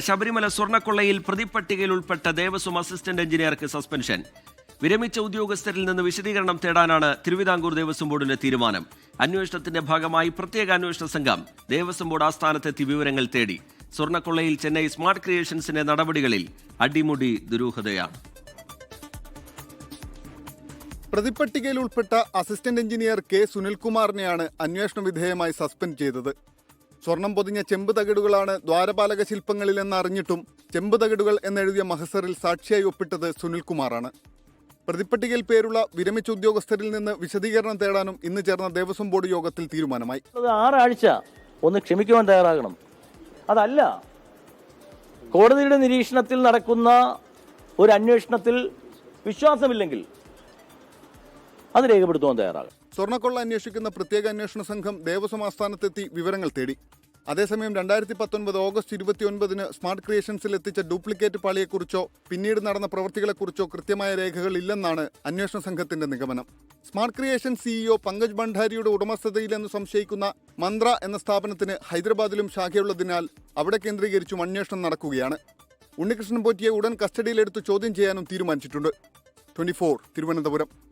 ശബരിമല സ്വർണക്കൊള്ളയിൽ പ്രതിപ്പട്ടികയിൽ ഉൾപ്പെട്ട Devaswom assistant എഞ്ചിനീയർക്ക് suspension. വിരമിച്ച ഉദ്യോഗസ്ഥരിൽ നിന്ന് വിശദീകരണം തേടാനാണ് തിരുവിതാംകൂർ ദേവസ്വം ബോർഡിന്റെ തീരുമാനം. അന്വേഷണത്തിന്റെ ഭാഗമായി പ്രത്യേക അന്വേഷണ സംഘം ദേവസ്വം ബോർഡ് ആസ്ഥാനത്തെത്തി വിവരങ്ങൾ തേടി. സ്വർണക്കൊള്ളയിൽ ചെന്നൈ സ്മാർട്ട് ക്രിയേഷൻസിന്റെ നടപടികളിൽ അടിമുടി ദുരൂഹതയാണ്. പ്രതിപ്പട്ടികയിൽ ഉൾപ്പെട്ട അസിസ്റ്റന്റ് എഞ്ചിനീയർ കെ സുനിൽകുമാറിനെയാണ് അന്വേഷണ വിധേയമായി സസ്പെൻഡ് ചെയ്തത്. സ്വർണം പൊതിഞ്ഞ ചെമ്പ് തകിടുകളാണ് ദ്വാരപാലക ശില്പങ്ങളിലെന്ന് അറിഞ്ഞിട്ടും ചെമ്പ് തകിടുകൾ എന്നെഴുതിയ മഹസറിൽ സാക്ഷിയായി ഒപ്പിട്ടത് സുനിൽകുമാറാണ്. പ്രതിപ്പട്ടികയിൽ പേരുള്ള വിരമിച്ച ഉദ്യോഗസ്ഥരിൽ നിന്ന് വിശദീകരണം തേടാനും ഇന്ന് ചേർന്ന ദേവസ്വം ബോർഡ് യോഗത്തിൽ തീരുമാനമായി. ആറാഴ്ച ഒന്ന് ക്ഷമിക്കുവാൻ തയ്യാറാകണം. അതല്ല കോടതിയുടെ നിരീക്ഷണത്തിൽ നടക്കുന്ന ഒരു അന്വേഷണത്തിൽ വിശ്വാസമില്ലെങ്കിൽ അത് രേഖപ്പെടുത്തുവാൻ തയ്യാറാകണം. സ്വർണക്കൊള്ള അന്വേഷിക്കുന്ന പ്രത്യേക അന്വേഷണ സംഘം ദേവസ്വം ആസ്ഥാനത്തെത്തി വിവരങ്ങൾ തേടി. അതേസമയം രണ്ടായിരത്തി പത്തൊൻപത് ഓഗസ്റ്റ് ഇരുപത്തിയൊൻപതിന് സ്മാർട്ട് ക്രിയേഷൻസിൽ എത്തിച്ച ഡ്യൂപ്ലിക്കേറ്റ് പാളിയെക്കുറിച്ചോ പിന്നീട് നടന്ന പ്രവൃത്തികളെക്കുറിച്ചോ കൃത്യമായ രേഖകളില്ലെന്നാണ് അന്വേഷണ സംഘത്തിന്റെ നിഗമനം. സ്മാർട്ട് ക്രിയേഷൻ സിഇഒ പങ്കജ് ഭണ്ഡാരിയുടെ ഉടമസ്ഥതയിലെന്ന് സംശയിക്കുന്ന മന്ത്ര എന്ന സ്ഥാപനത്തിന് ഹൈദരാബാദിലും ശാഖയുള്ളതിനാൽ അവിടെ കേന്ദ്രീകരിച്ചും അന്വേഷണം നടക്കുകയാണ്. ഉണ്ണികൃഷ്ണൻ പോറ്റിയെ ഉടൻ കസ്റ്റഡിയിലെടുത്ത് ചോദ്യം ചെയ്യാനും തീരുമാനിച്ചിട്ടുണ്ട്. ട്വന്റി തിരുവനന്തപുരം.